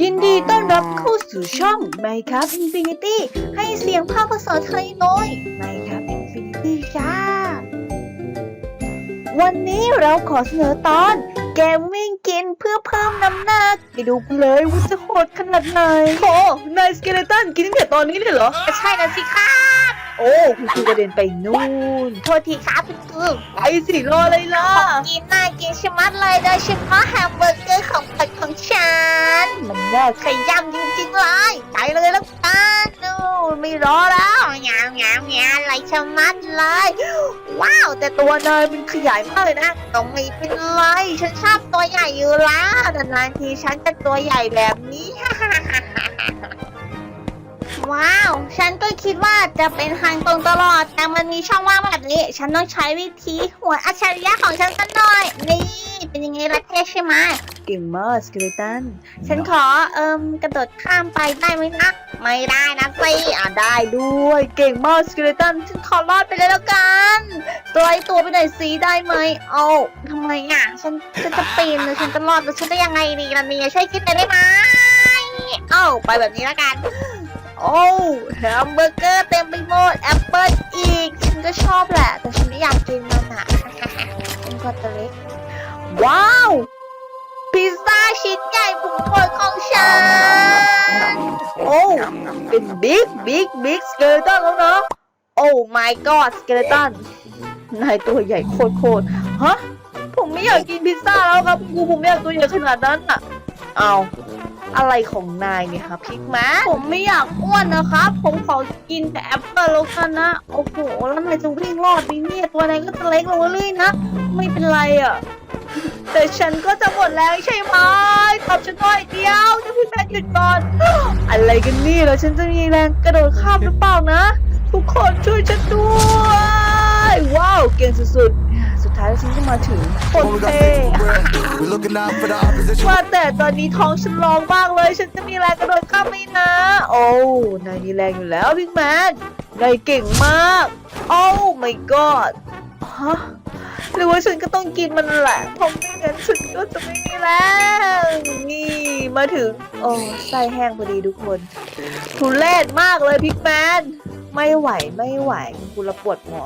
ยินดีต้อนรับเข้าสู่ช่อง Minecraft Infinity ให้เสียงภาคภาษาไทยหน่อย Minecraft Infinity จ้า วันนี้เราขอเสนอตอนเกมวิ่งกินเพื่อเพิ่มน้ำหนักไปดูกันเลยว่าจะโหดขนาดไหนโอ้นายสเกเลตันกินตั้งแต่ตอนนี้เลยเหรอ ใช่นะสิครับ โอ้คุณครูกระเด็นไปนู่น โทษทีครับคุณครูไปสิรออะไรล่ะกินน่ากินชะมัดเลยโดยเฉพาะแฮมเบอร์เกอร์ของโปรดของฉัน มันน่าขยำจริงๆเลยไปเลยแล้วกันดูไม่รอแล้วงามงามงามอะไรชะมัดเลย ว้าว แต่ตัวนายมันขยายมากเลยนะต้องไม่เป็นไรฉันชอบตัวใหญ่อยู่แล้วนานๆทีฉันจะตัวใหญ่แบบนี้ ว้าว ฉันก็คิดว่าจะเป็นทางตรงตลอด แต่มันมีช่องว่างแบบนี้ ฉันต้องใช้วิธีหัวอัจฉริยะของฉันสักหน่อย นี่ เป็นยังไงล่ะเท่ใช่ไหมเก่งมากสเกเลตัน ฉันขอเอิมกระโดดข้ามไปได้ไหมนะ ไม่ได้นะสิอะได้ด้วย เก่งมากสเกเลตัน ฉันขอรอดไปเลยแล้วกันตัวไอตัวไปหน่อยสิได้ไหมเอาทำไมอะ ฉันฉันจะปีนหรือฉันจะรอดหรือฉันจะยังไงดีล่ะเนี่ยช่วยคิดหน่อยได้ไหมเอ้าไปแบบนี้แล้วกัน โอ้แฮมเบอร์เกอร์เต็มไปหมดแอปเปิลอีก ฉันก็ชอบแหละ แต่ฉันไม่อยากกินมันอะฉันก็ตัวเล็ก ว้าว พิซซ่าชิ้นใหญ่ผุโปรดของฉัน โอ้เป็นบิ๊กบิ๊กบิ๊กสเกเลตันแล้วนาะโอ้ my god สเกเลตันนายตัวใหญ่โคตรโคตรฮะผมไม่อยากกินพิซซ่าแล้วครับครูผมไม่อยากตัวใหญ่ขนาดนั้นอะเอา อะไรของนายเนี่ยฮะพิกแมนผมไม่อยากอ้วนนะครับ ผมขอกินแต่แอปเปิลแล้วกันนะ โอ้โห แล้วนายจะวิ่งรอดดีเนี่ย ตัวนายก็จะเล็กลงเรื่อยๆนะ ไม่เป็นไรอะ แต่ฉันก็จะหมดแรงใช่ไหมตอบฉันหน่อยเดียวจะพี่แมหยุดก่อน อะไรกันนี่แล้วฉันจะมีแรงกระโดดข้ามหรือเปล่านะ ทุกคนช่วยฉันด้วย ว้าว เก่งสุดๆ สุดท้ายแล้วฉันก็มาถึงโคตร Only got เท่ว่าแต่ตอนนี้ท้องฉันร้องมากเลย ฉันจะมีแรงกระโดดข้ามไหมนะ โอ้นายมีแรงอยู่แล้วพิกแมนนายเก่งมาก โอ้ my god ฮะหรือว่าฉันก็ต้องกินมันแหละเพราะไม่งั้นฉันก็จะไม่มีแรงนี่มาถึง โอ้ไส้แห้งพอดีทุกคนทุเรศมากเลยพิกแมน ไม่ไหวไม่ไหวคุณละปวดหมอ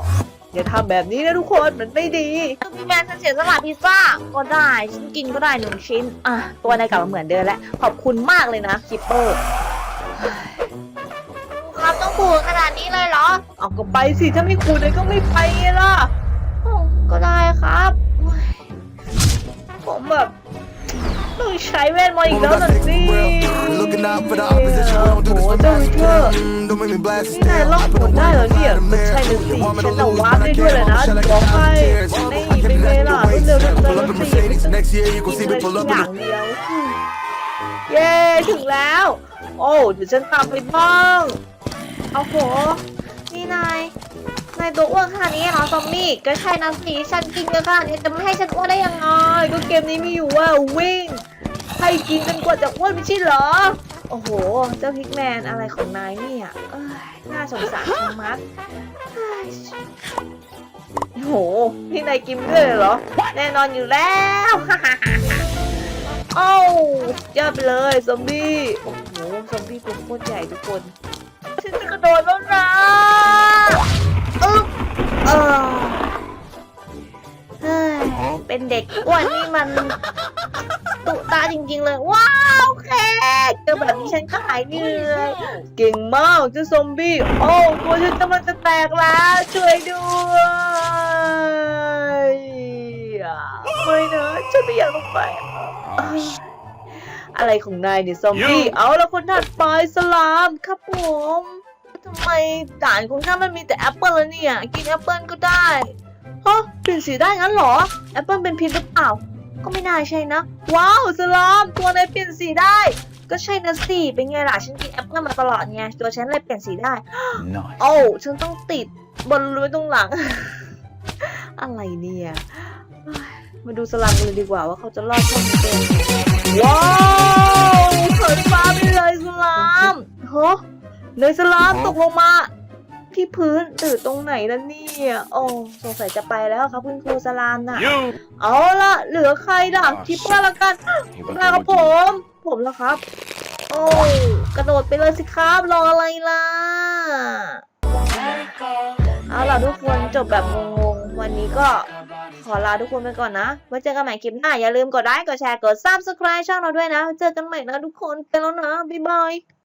อย่าทำแบบนี้นะทุกคนมันไม่ดีพี่แมนฉันเสียสละพิซซ่าก็ได้ฉันกินก็ได้หนึ่งชิ้น อะ ตัวนายกลับมาเหมือนเดิมแล้ว ขอบคุณมากเลยนะคิปเปอร์ครับต้องผูกขนาดนี้เลยเหรอ เอาก็ไปสิถ้าไม่คูนายก็ไม่ไปไงล่ะโอ้ก็ได้ครับ ผมแบบ ต้องใช้เวทมนต์อีก Only แล้ว got นะ faith สิ for real. We're looking out for the opposition. We don't do โอ้ this โห for เจ้าวิ nothing. เทอร์ Mm, Don't make me blast it นี่นาย still. ล่อง I ห put น a ได้เหรอ warning เนี่ย in the มัน mirror. ใช่เลยสิ You want me ฉั to นจะ lose, วาร์ป but I ได้ด้วย can't. เลยนะ Shall I บอก get ให้ downstairs? นี่ I เป็น can ไง be ล่ะ left เร็ว to เร็ว waste. เร็ว Pull up in สิ Mercedes. Next year you กิ gon' น see อะไร me pull สัก up อ in ย่าง the เดียวเย้ถึงแล้ว โอ้เดี๋ยวฉันตามไปบ้างเอาโหนี่นาย นายตัวอ้วนขนาดนี้เหรอซอมบี้ก็ใช่นะสิฉันกินเยอะขนาดนี้จะไม่ให้ฉันอ้วนได้ยังไงก็เกมนี้มีอยู่ว่าวิ่งให้กินจนกว่าจะอ้วนไม่ใช่เหรอ โอ้โห เจ้าพิกแมนอะไรของนายเนี่ยน่าสงสารชะมัดโอ้โหนี่นายกินด้วยเหรอ แน่นอนอยู่แล้วโอ้ยอดไปเลยซอมบี้ โอ้โห ซอมบี้ตัวโคตรใหญ่ทุกคน ฉันจะกระโดดแล้วนะ เป็นเด็กอ้วนนี่มันตุตาจริงๆเลย ว้าวแค่เจอแบบนี้ฉันก็หายเหนื่อยเก่งมากเจ้าซอมบี้ โอ้ตัวฉันกำลังจะแตกแล้วช่วยด้วยอะไม่นะฉันไม่อยากลงไปเอ้ยอะไรของนายเนี่ยซอมบี้ เอาแล้วคนถัดไปสลามครับผมทำไมด่านของฉันมันมีแต่แอปเปิลแล้วเนี่ย กินแอปเปิลก็ได้ ฮะเปลี่ยนสีได้งั้นเหรอ แอปเปิลเป็นพิษหรือเปล่า ก็ไม่น่าใช่นะ ว้าวสลามตัวนายเปลี่ยนสีได้ ก็ใช่นะสิ เป็นไงล่ะ ฉันกินแอปเปิลมาตลอดไง ตัวฉันเลยเปลี่ยนสีได้ Nice. โอ้าฉันต้องติดบนไว้ตรงหลัง อะไรเนี่ยเฮ้ยมาดูสลัมกันเลยดีกว่าว่าเขาจะรอดช่องนี้เป็นว้าวเขินฟ้าไปเลยสลามเฮ้ในสลามตกลงมา ที่พื้นตื่นตรงไหนล่ะเนี่ยโอ้สงสัยจะไปแล้วครับคุณครูสลามน่ะ เอาละเหลือใครล่ะคิปเปอร์ละกันมากับผม ผมแล้วครับ โอ้กระโดดไปเลยสิครับรออะไรล่ะเอาล่ะทุกคนจบแบบงงๆวันนี้ก็ขอลาทุกคนไปก่อนนะ ไว้เจอกันใหม่คลิปหน้า อย่าลืมกดไลค์ กดแชร์ กด subscribe ช่องเราด้วยนะ เจอกันใหม่นะทุกคน ไปแล้วนะ บ๊ายบาย